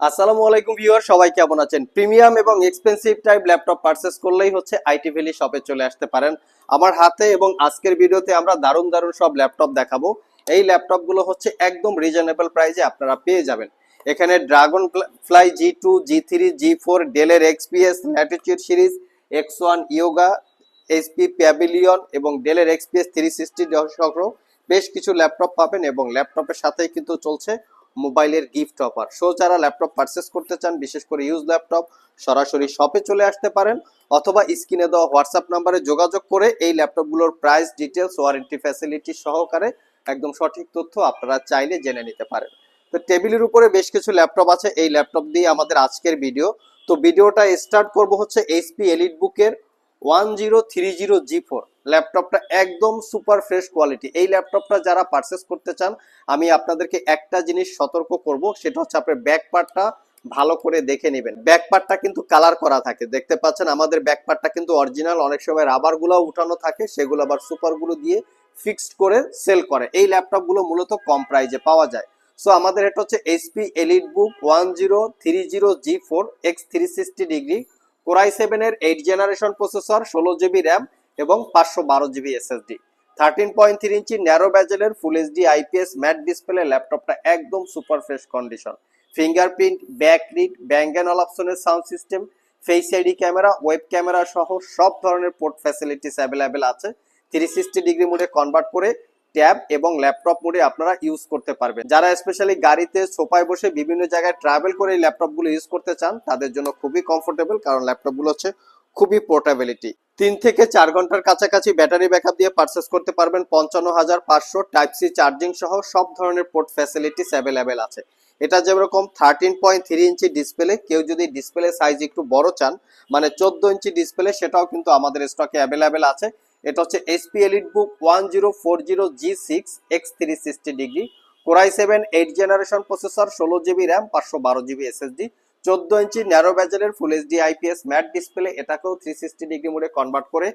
আসসালামু আলাইকুম ভিউয়ার, সবাই কেমন আছেন? প্রিমিয়াম এবং এক্সপেন্সিভ টাইপ ল্যাপটপ পারচেস করলেই হচ্ছে আইটি ভ্যালি শপে চলে আসতে পারেন। আমার হাতে এবং আজকের ভিডিওতে আমরা দারুণ দারুণ সব ল্যাপটপ দেখাবো। এই ল্যাপটপগুলো হচ্ছে একদম রিজনেবল প্রাইসে আপনারা পেয়ে যাবেন। এখানে Dragonfly G two G three G four ডেলের XPS Latitude series X one Yoga HP Pavilion এবং ডেলের এক্সপিএস থ্রি সিক্সটি সহ বেশ কিছু ল্যাপটপ পাবেন এবং ল্যাপটপের সাথেই কিন্তু চলছে মোবাইলের গিফট অফার। সো যারা ল্যাপটপ পারচেস করতে চান, বিশেষ করে ইউজ ল্যাপটপ সরাসরি শপে চলে আসতে পারেন অথবা স্ক্রিনে দেওয়া হোয়াটসঅ্যাপ নাম্বারে যোগাযোগ করে এই ল্যাপটপগুলোর প্রাইস ডিটেলস ওয়ারেন্টি ফ্যাসিলিটি সহকারে একদম সঠিক তথ্য আপনারা চাইলে জেনে নিতে পারেন। তো টেবিলের উপরে বেশ কিছু ল্যাপটপ আছে। এই ল্যাপটপ দিয়ে আমাদের আজকের ভিডিও তো ভিডিওটা স্টার্ট করব হচ্ছে এইচপি এলিট বুকের one zero three zero G four ল্যাপটপটা একদম সুপার ফ্রেশ কোয়ালিটি। এই ল্যাপটপটা যারা পারচেস করতে চান, আমি আপনাদেরকে একটা জিনিস সতর্ক করব, সেটা হচ্ছে আপনার ব্যাক পার্টটা ভালো করে দেখে নেবেন। ব্যাক পার্টটা কিন্তু কালার করা থাকে। দেখতে পাচ্ছেন আমাদের ব্যাক পার্টটা কিন্তু অরিজিনাল অনেক সময় রাবারগুলো উঠানো থাকে, সেগুলো আবার সুপারগুলো দিয়ে ফিক্সড করে সেল করে। এই ল্যাপটপগুলো মূলত কম প্রাইজে পাওয়া যায়। সো আমাদের এটা হচ্ছে HP Elite Book one zero three zero G four X three sixty degree Core i সেভেনের এইট জেনারেশন প্রসেসর ষোলো জিবি র্যাম এবং পাঁচশো বারো GB SSD. Thirteen point three inch narrow ব্যাজেলের full HD IPS matte display ল্যাপটপটা একদম super fresh condition fingerprint backlit Bang and all অপশনের sound system face ID camera web camera সহ সব ধরনের পোর্ট ফ্যাসিলিটিস অ্যাভেলেবেল আছে। থ্রি সিক্সটি ডিগ্রি মোডে convert করে tab এবং ল্যাপটপ মোডে আপনারা ইউজ করতে পারবেন। যারা স্পেশালি গাড়িতে সোফায় বসে বিভিন্ন জায়গায় ট্রাভেল করে এই ল্যাপটপগুলো ইউজ করতে চান, তাদের জন্য খুবই কমফোর্টেবল কারণ ল্যাপটপগুলো হচ্ছে খুবই পোর্টেবিলিটি তিন থেকে চার ঘণ্টার কাছাকাছি ব্যাটারি ব্যাকআপ দিয়ে পারচেস করতে পারবেন পঞ্চান্ন হাজার পাঁচশো টাইপ সি চার্জিং সহ সব ধরনের পোর্ট ফ্যাসিলিটিস অ্যাভেলেবেল আছে। এটা যেরকম thirteen point three inch display কেউ যদি ডিসপ্লে সাইজ একটু বড় চান মানে চোদ্দ ইঞ্চি ডিসপ্লে সেটাও কিন্তু আমাদের স্টকে অ্যাভেলেবেল আছে। এটা হচ্ছে HP Elite Book one zero four zero G six X three sixty degree Core i seven eight generation processor ষোলো জিবি র্যাম পাঁচশো বারো জিবি এসএসডি চোদ্দ inch narrow ব্যাজেলের full HD IPS matte display এটাকেও three sixty degree মোডে convert করে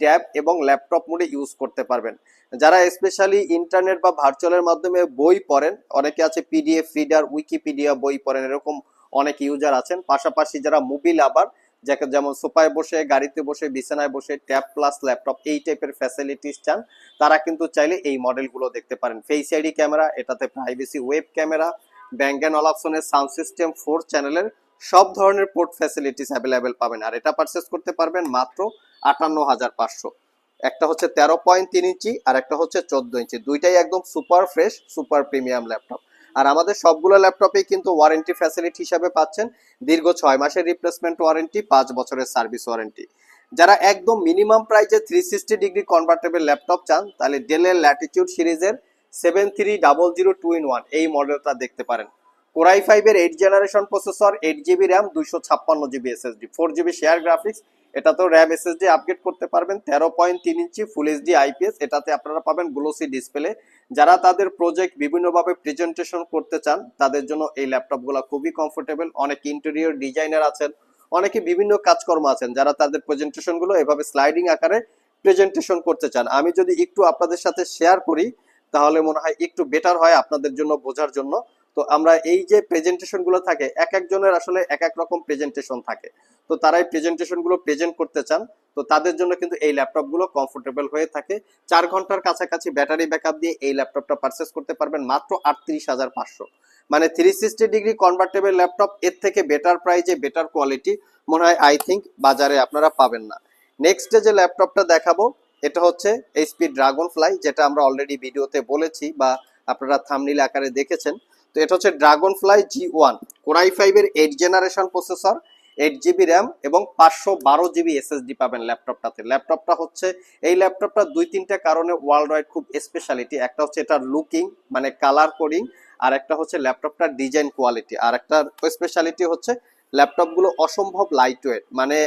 tab এবং laptop মোডে use করতে পারবেন। যারা স্পেশালি ইন্টারনেট বা ভার্চুয়ালের মাধ্যমে বই পড়েন, অনেকে আছে পিডিএফ রিডার উইকিপিডিয়া বই পড়েন, এরকম অনেক ইউজার আছেন। পাশাপাশি যারা মুভি আবার যাকে যেমন সোফায় বসে, গাড়িতে বসে, বিছানায় বসে ট্যাব প্লাস ল্যাপটপ এই টাইপের ফ্যাসিলিটিস চান, তারা কিন্তু চাইলে এই মডেলগুলো দেখতে পারেন। ফেস আইডি ক্যামেরা এটাতে privacy web camera Bang and all অপশনের সাউন্ড সিস্টেম ফোর চ্যানেলের সব ধরনের পোর্ট ফ্যাসিলিটিস অ্যাভেলেবেল পাবেন। আর এটা পারচেস করতে পারবেন মাত্র আটান্ন হাজার পাঁচশো। একটা হচ্ছে তেরো পয়েন্ট তিন ইঞ্চি, আর একটা হচ্ছে চোদ্দ ইঞ্চি। দুইটাই একদম super fresh super premium laptop আর আমাদের সবগুলো ল্যাপটপে কিন্তু ওয়ারেন্টি ফ্যাসিলিটি হিসাবে পাচ্ছেন। দীর্ঘ ছয় মাসের রিপ্লেসমেন্ট ওয়ারেন্টি পাঁচ বছরের সার্ভিস ওয়ারেন্টি যারা একদম মিনিমাম প্রাইজে three sixty degree convertible laptop চান, তাহলে ডেলের ল্যাটিটিউড সিরিজের seven three double zero two in one এই মডেলটা দেখতে পারেন। কোরাই ফাইভের eight generation processor eight GB RAM দুইশো ছাপ্পান্ন GB SSD four GB share graphics এটাতেও র্যাম এসএসডি আপগ্রেড করতে পারবেন, তেরো পয়েন্ট তিন ইঞ্চি ফুল এইচডি আইপিএস এটাতে আপনারা পাবেন গ্লোসি ডিসপ্লে যারা তাদের প্রজেক্ট বিভিন্নভাবে প্রেজেন্টেশন করতে চান, তাদের জন্য এই ল্যাপটপগুলো খুবই কমফোর্টেবল অনেক ইন্টেরিয়র ডিজাইনার আছেন, অনেকে বিভিন্ন কাজকর্ম আছেন, যারা তাদের প্রেজেন্টেশনগুলো এভাবে স্লাইডিং আকারে প্রেজেন্টেশন করতে চান। আমি যদি একটু আপনাদের সাথে শেয়ার করি তাহলে মনে হয় একটু বেটার হয় আপনাদের জন্য, বোঝার জন্য। তো আমরা এই যে প্রেজেন্টেশনগুলো থাকে, এক একজনের আসলে এক এক রকম প্রেজেন্টেশন থাকে। তো তারা এই প্রেজেন্টেশনগুলো প্রেজেন্ট করতে চান, তো তাদের জন্য কিন্তু এই ল্যাপটপগুলো কমফোর্টেবল হয়ে থাকে। চার ঘণ্টার কাছাকাছি ব্যাটারি ব্যাকআপ দিয়ে এই ল্যাপটপটা পারচেস করতে পারবেন মাত্র আটত্রিশ হাজার পাঁচশো। মানে three sixty degree convertible laptop এর থেকে বেটার প্রাইজে বেটার কোয়ালিটি মনে হয় আই থিঙ্ক বাজারে আপনারা পাবেন না। নেক্সট যে ল্যাপটপটা দেখাবো এটা হচ্ছে এইচপি ড্রাগন ফ্লাই যেটা আমরা অলরেডি ভিডিওতে বলেছি বা আপনারা থামনিল আকারে দেখেছেন। তো এটা হচ্ছে Dragonfly G one Core i ফাইভের eight generation processor eight GB RAM এবং পাঁচশো বারো জিবি এসএসডি পাবেন ল্যাপটপটাতে ল্যাপটপটা হচ্ছে, এই ল্যাপটপটা দুই তিনটা কারণে ওয়ার্ল্ড ওয়াইড খুব স্পেশালিটি একটা হচ্ছে এটার লুকিং মানে কালার কোডিং আর একটা হচ্ছে ল্যাপটপটার ডিজাইন কোয়ালিটি আর একটা স্পেশালিটি হচ্ছে ল্যাপটপগুলো অসম্ভব লাইট ওয়েট মানে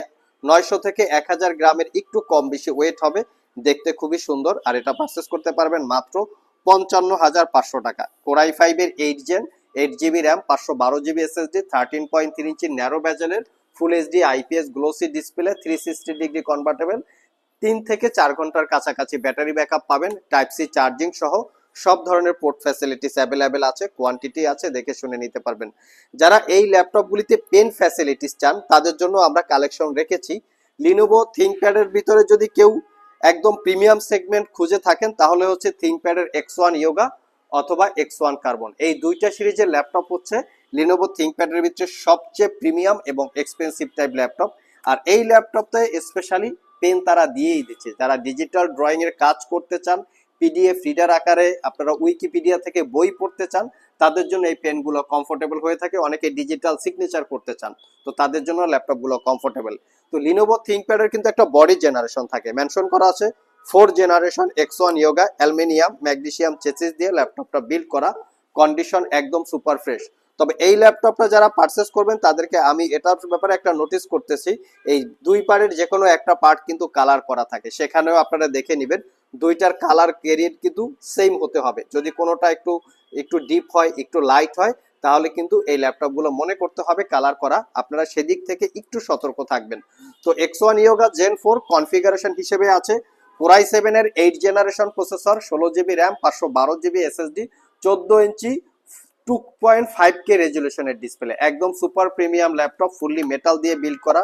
নয়শো থেকে এক হাজার গ্রামের একটু কম বেশি ওয়েট হবে। দেখতে খুবই সুন্দর, আর এটা পারচেস করতে পারবেন মাত্র পঞ্চান্ন হাজার পাঁচশো টাকা। কোরাই ফাইভের eight gen eight GB RAM পাঁচশো বারো GB SSD thirteen point three inch narrow ব্যাজেলের full HD IPS glossy display three sixty degree convertible তিন থেকে চার ঘণ্টার কাছাকাছি ব্যাটারি ব্যাকআপ পাবেন টাইপ সি চার্জিং সহ সব ধরনের পোর্ট ফ্যাসিলিটিস অ্যাভেলেবেল আছে কোয়ান্টিটি আছে, দেখে শুনে নিতে পারবেন। যারা এই ল্যাপটপগুলিতে পেন ফ্যাসিলিটিস চান, তাদের জন্য আমরা কালেকশন রেখেছি। লিনোভো থিঙ্কপ্যাডের ভিতরে যদি কেউ একদম প্রিমিয়াম সেগমেন্ট খুঁজে থাকেন, তাহলে হচ্ছে থিঙ্কপ্যাডের এক্স ওয়ান ইয়োগা অথবা এক্স ওয়ান কার্বন এই দুইটা সিরিজের ল্যাপটপ হচ্ছে লিনোভো থিঙ্কপ্যাডের ভিতরে সবচেয়ে প্রিমিয়াম এবং এক্সপেন্সিভ টাইপ ল্যাপটপ। আর এই ল্যাপটপতে স্পেশালি পেন তারা দিয়েই দিচ্ছে। যারা ডিজিটাল ড্রয়িংয়ের কাজ করতে চান পিডিএফ রিডার আকারে আপনারা উইকিপিডিয়া থেকে বই পড়তে চান, তাদের জন্য এই পেনগুলো কমফোর্টেবল হয়ে থাকে। অনেকে ডিজিটাল সিগনেচার করতে চান, তো তাদের জন্য ল্যাপটপগুলো কমফোর্টেবল তো লিনোভো থিঙ্কপ্যাডের কিন্তু একটা বডি জেনারেশন থাকে। মেনশন করা আছে four generation X one Yoga aluminium magnesium chassis দিয়ে ল্যাপটপটা বিল্ড করা কন্ডিশন একদম সুপার ফ্রেশ তবে এই ল্যাপটপটা যারা পারচেস করবেন, তাদেরকে আমি এটার ব্যাপারে একটা নোটিস করতেছি, এই দুই পার্টের যে কোনো একটা পার্ট কিন্তু কালার করা থাকে। সেখানেও আপনারা দেখে নেবেন, দুইটার কালার কেরিয়ার কিন্তু সেম হতে হবে। যদি কোনোটা একটু একটু ডিপ হয়, একটু লাইট হয় তাহলে কিন্তু এই ল্যাপটপগুলো মনে করতে হবে কালার করা। আপনারা সেদিক থেকে একটু সতর্ক থাকবেন। তো X one Yoga gen four configuration হিসেবে আছে। কোরাই সেভেন এর এইট জেনারেশন প্রসেসর ষোলো জিবি র্যাম পাঁচশো বারো জিবি এসএসডি চোদ্দ inch two point five K রেজুলেশনের display একদম super premium laptop fully metal দিয়ে বিল্ড করা।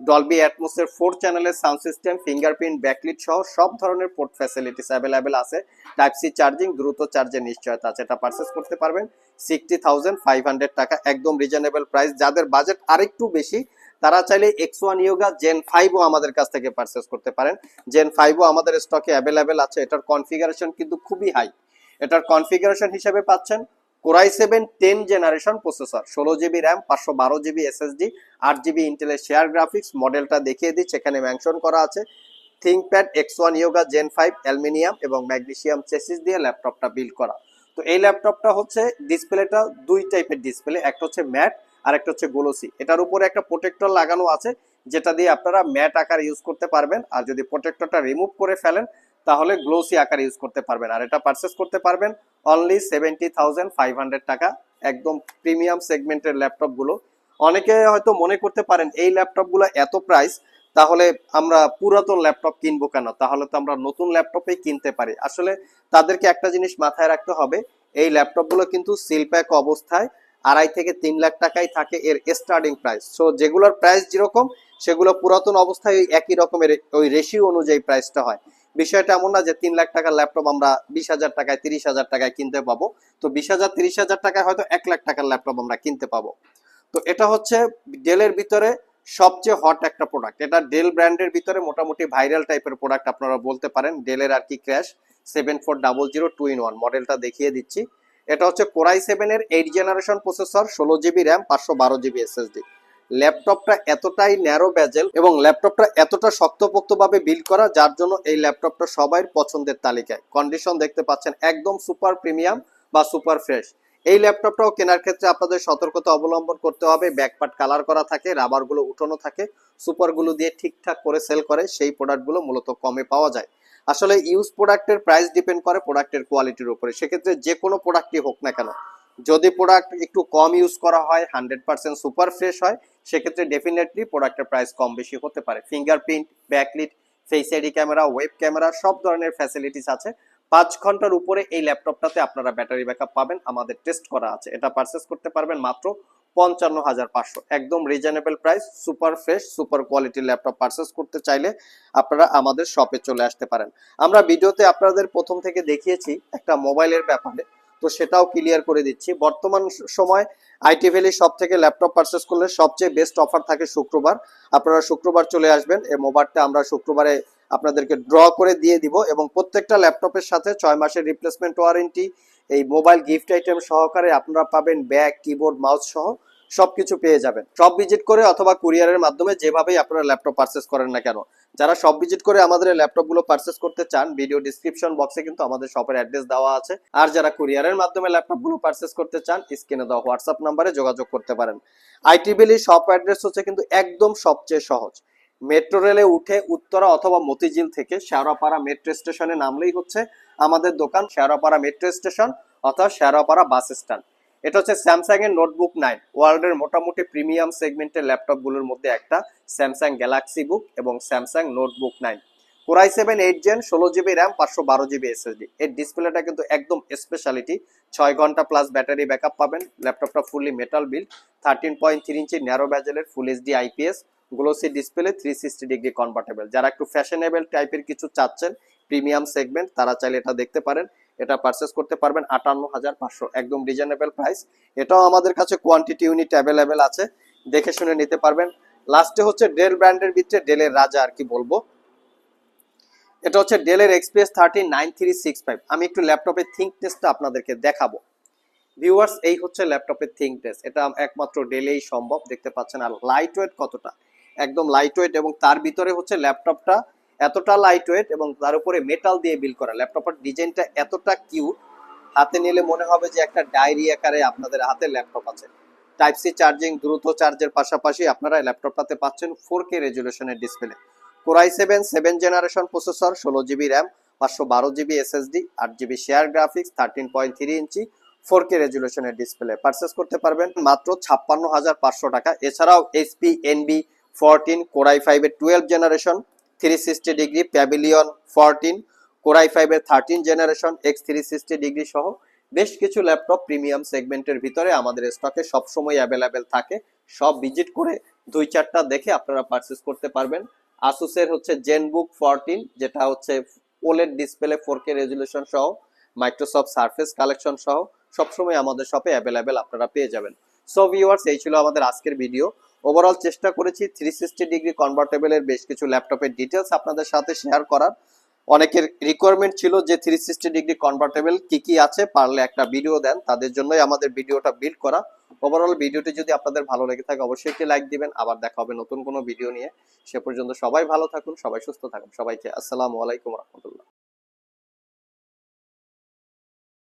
ডলবি অ্যাটমোসের ফোর চ্যানেলের সাউন্ড সিস্টেম ফিঙ্গারপ্রিন্ট ব্যাকলিট সহ সব ধরনের পোর্ট ফ্যাসিলিটিস অ্যাভেলেবেল আছে। টাইপ সি চার্জিং দ্রুত চার্জের নিশ্চয়তা আছে, এটা পারচেস করতে পারবেন। সিক্সটি থাউজেন্ড ফাইভ হান্ড্রেড টাকা একদম রিজনেবল প্রাইস যাদের বাজেট আরেকটু বেশি, তারা চাইলে এক্স ওয়ান ইয়োগা জেন ফাইভও আমাদের কাছ থেকে পারচেস করতে পারেন। জেন ফাইভও আমাদের স্টকে অ্যাভেলেবেল আছে, এটার কনফিগারেশন কিন্তু খুবই হাই এটার কনফিগারেশন হিসেবে পাচ্ছেন core i seven ten generation processor. ষোলো জিবি র্যাম, পাঁচশো বারো জিবি এসএসডি আট জিবি ইন্টেলের শেয়ার গ্রাফিক্স মডেলটা দেখিয়ে দিচ্ছি এখানে মেনশন করা আছে। ThinkPad X one Yoga gen five aluminium এবং ম্যাগনেসিয়াম চেসিস দিয়ে ল্যাপটপটা বিল্ড করা। তো এই ল্যাপটপটা হচ্ছে ডিসপ্লেটা দুই টাইপের ডিসপ্লে, একটা হচ্ছে ম্যাট আর একটা হচ্ছে গোলসি। এটার উপরে একটা প্রোটেক্টর লাগানো আছে, যেটা দিয়ে আপনারা ম্যাট আকার ইউজ করতে পারবেন। আর যদি প্রোটেক্টরটা রিমুভ করে ফেলেন তাহলে গ্লোসি আকার ইউজ করতে পারবেন। আর এটা পারচেস করতে পারবেন only seventy thousand five hundred টাকা। একদম প্রিমিয়াম সেগমেন্টের ল্যাপটপগুলো অনেকে হয়তো মনে করতে পারেন, এই ল্যাপটপগুলো এত প্রাইস তাহলে আমরা পুরাতন ল্যাপটপ কিনবো কেন? তাহলে তো আমরা নতুন ল্যাপটপে কিনতে পারি। আসলে তাদেরকে একটা জিনিস মাথায় রাখতে হবে, এই ল্যাপটপগুলো কিন্তু সিল প্যাক অবস্থায় আড়াই থেকে তিন লাখ টাকাই থাকে এর স্টার্টিং প্রাইস সো যেগুলোর প্রাইস যেরকম, সেগুলো পুরাতন অবস্থায় একই রকমের ওই রেশিও অনুযায়ী প্রাইসটা হয়। বিষয়টা এমন না যে তিন লাখ টাকার ল্যাপটপ আমরা বিশ হাজার টাকায়, তিরিশ হাজার টাকায় কিনতে পাবো। তো বিশ হাজার, তিরিশ হাজার টাকায় হয়তো এক লাখ টাকার ল্যাপটপ আমরা কিনতে পাবো। তো এটা হচ্ছে ডেলের ভিতরে সবচেয়ে হট একটা প্রোডাক্ট এটা ডেল ব্র্যান্ডের ভিতরে মোটামুটি ভাইরাল টাইপের প্রোডাক্ট আপনারা বলতে পারেন। ডেলের আর কি crash seven four double zero two in one মডেলটা দেখিয়ে দিচ্ছি। এটা হচ্ছে কোরাই সেভেনের এইট জেনারেশন প্রসেসর ষোলো জিবি র্যাম পাঁচশো বারো জিবি এসএসডি ল্যাপটপটা এতটাই ন্যারো ব্যাজেল এবং ল্যাপটপটা এতটা শক্তপোক্তভাবে বিল্ড করা, যার জন্য এই ল্যাপটপটা সবাই পছন্দের তালিকায়। কন্ডিশন দেখতে পাচ্ছেন, একদম সুপার প্রিমিয়াম বা সুপার ফ্রেশ এই ল্যাপটপটাও কেনার ক্ষেত্রে আপনাদের সতর্কতা অবলম্বন করতে হবে। ব্যাকপার্ট কালার করা থাকে রাবারগুলো উঠানো থাকে সুপারগুলো দিয়ে ঠিকঠাক করে সেল করে, সেই প্রোডাক্টগুলো মূলত কমে পাওয়া যায়। আসলে ইউজ প্রোডাক্টের প্রাইস ডিপেন্ড করে প্রোডাক্টের কোয়ালিটির উপরে। সেক্ষেত্রে যে কোনো প্রোডাক্টই হোক না কেন, যদি প্রোডাক্ট একটু কম ইউজ করা হয় হান্ড্রেড পার্সেন্ট সুপার ফ্রেশ হয় সেক্ষেত্রে ডেফিনেটলি প্রোডাক্টের প্রাইস কম বেশি হতে পারে। Fingerprint backlit face ID camera web camera সব ধরনের ফ্যাসিলিটিস আছে। পাঁচ ঘণ্টার উপরে এই ল্যাপটপটাতে আপনারা ব্যাটারি ব্যাকআপ পাবেন। আমাদের টেস্ট করা আছে। এটা পারচেস করতে পারবেন মাত্র পঞ্চান্ন হাজার পাঁচশো। একদম reasonable price super fresh super কোয়ালিটির ল্যাপটপ পারচেস করতে চাইলে আপনারা আমাদের শপে চলে আসতে পারেন। আমরা ভিডিওতে আপনাদের প্রথম থেকে দেখিয়েছি একটা মোবাইলের ব্যাপারে। তো সেটাও ক্লিয়ার করে দিচ্ছি। বর্তমান সময় আইটি ভ্যালি সব থেকে ল্যাপটপ পারচেস করলে সবচেয়ে বেস্ট অফার থাকে শুক্রবার। আপনারা শুক্রবার চলে আসবেন, এই মোবাইলটা আমরা শুক্রবারে আপনাদেরকে ড্র করে দিয়ে দিব এবং প্রত্যেকটা ল্যাপটপের সাথে ছয় মাসের রিপ্লেসমেন্ট ওয়ারেন্টি এই মোবাইল গিফট আইটেম সহকারে আপনারা পাবেন ব্যাগ কিবোর্ড মাউস সহ সবকিছু পেয়ে যাবেন। সব ভিজিট করে অথবা কুরিয়ারের মাধ্যমে যেভাবেই আপনারা ল্যাপটপ পারচেস করেন না কেন, যারা সব ভিজিট করে আমাদের ল্যাপটপগুলো পারচেস করতে চান ভিডিও ডিসক্রিপশন বক্সে কিন্তু আমাদের শপের অ্যাড্রেস দেওয়া আছে। আর যারা কুরিয়ারের মাধ্যমে ল্যাপটপগুলো পারচেস করতে চান স্ক্রিনে দেওয়া হোয়াটসঅ্যাপ নাম্বারে যোগাযোগ করতে পারেন। আইটিবিলি শপ অ্যাড্রেস হচ্ছে কিন্তু একদম সবচেয়ে সহজ। মেট্রো রেলে উঠে উত্তরা অথবা মতিঝিল থেকে শেওড়াপাড়া মেট্রো স্টেশনে নামলেই হচ্ছে আমাদের দোকান, শেওড়াপাড়া মেট্রো স্টেশন অথবা শেওড়াপাড়া বাস স্ট্যান্ড এটা হচ্ছে স্যামসাং এর নোটবুক নাইন, ওয়ার্ল্ডের মোটামুটি প্রিমিয়াম সেগমেন্টের ল্যাপটপগুলোর মধ্যে একটা স্যামসাং গ্যালাক্সি বুক এবং Samsung Notebook nine. Core i seven eight gen ষোলো জিবি র্যাম পাঁচশো বারো জিবি এসএসডি এর ডিসপ্লেটা কিন্তু একদম স্পেশালিটি ছয় ঘণ্টা প্লাস ব্যাটারি ব্যাকআপ পাবেন। ল্যাপটপটা fully metal build thirteen point three inch narrow ব্যাজেলের full HD IPS glossy display three sixty degree convertible যারা একটু ফ্যাশনেবল টাইপের কিছু চাচ্ছেন প্রিমিয়াম সেগমেন্ট তারা চাইলে এটা দেখতে পারেন। এটা পারচেস করতে পারবেন আটান্ন হাজার পাঁচশো, একদম রিজনেবল প্রাইস এটাও আমাদের কাছে কোয়ান্টিটি ইউনিট অ্যাভেলেবেল আছে, দেখে শুনে নিতে পারবেন। লাস্টে হচ্ছে ডেল ব্র্যান্ডের ভিতরে ডেলের রাজা আর কি বলব। এটা হচ্ছে ডেলের XPS thirty nine three six five আমি একটু ল্যাপটপের থিঙ্ক টেস্টটা আপনাদেরকে দেখাবো। ভিউয়ার্স এই হচ্ছে ল্যাপটপের থিঙ্ক টেস্ট এটা একমাত্র ডেলেই সম্ভব, দেখতে পাচ্ছেন। আর লাইট ওয়েট কতটা? একদম লাইট ওয়েট এবং তার ভিতরে হচ্ছে ল্যাপটপটা এতটা লাইট ওয়েট এবং তার উপরে মেটাল দিয়ে বিল করা। ল্যাপটপের ডিজাইনটা এতটা কিউট হাতে নিলে মনে হবে যে একটা ডায়েরি আকারে আপনাদের হাতে ল্যাপটপ আছে। টাইপ সি চার্জিং দ্রুত চার্জের পাশাপাশি আপনারা ল্যাপটপটাতে পাচ্ছেন four K রেজুলেশনের display Core i seven seven generation processor ষোলো জিবি র্যাম পাঁচশো বারো জিবি এসএসডি আট GB share graphics thirteen point three inch four K রেজুলেশনের display purchase করতে পারবেন মাত্র ছাপ্পান্ন হাজার পাঁচশো টাকা। এছাড়াও HP Envy fourteen Core i ফাইভের twelve generation three sixty degree Pavilion fourteen Core i ফাইভের thirteen generation X three sixty degree সহ বেশ কিছু ল্যাপটপ প্রিমিয়াম সেগমেন্টের ভিতরে আমাদের স্টকে সবসময় অ্যাভেলেবেল থাকে। সব ভিজিট করে দুই চারটা দেখে আপনারা পারচেস করতে পারবেন। আসুসের হচ্ছে জেনবুক ফোরটিন যেটা হচ্ছে OLED display four K resolution সহ মাইক্রোসফট সার্ফেস কালেকশন সহ, সবসময় আমাদের শপে অ্যাভেলেবেল আপনারা পেয়ে যাবেন। সো ভিউয়ার্স এই ছিল আমাদের আজকের ভিডিও ওভারঅল চেষ্টা করেছি থ্রি সিক্সটি ডিগ্রি কনভার্টেবলের বেশ কিছু ল্যাপটপের ডিটেলস আপনাদের সাথে শেয়ার করার। অনেকের রিকোয়ারমেন্ট ছিল যে থ্রি সিক্সটি ডিগ্রি কনভার্টেবল কি কি আছে পারলে একটা ভিডিও দেন, তাদের জন্যই আমাদের ভিডিওটা বিল্ড করা। ওভারঅল ভিডিওটি যদি আপনাদের ভালো লেগে থাকে, অবশ্যই একটি লাইক দিবেন। আবার দেখা হবে নতুন কোনো ভিডিও নিয়ে। সে পর্যন্ত সবাই ভালো থাকুন, সবাই সুস্থ থাকুন। সবাইকে আসসালামু আলাইকুম রহমতুল্লাহ।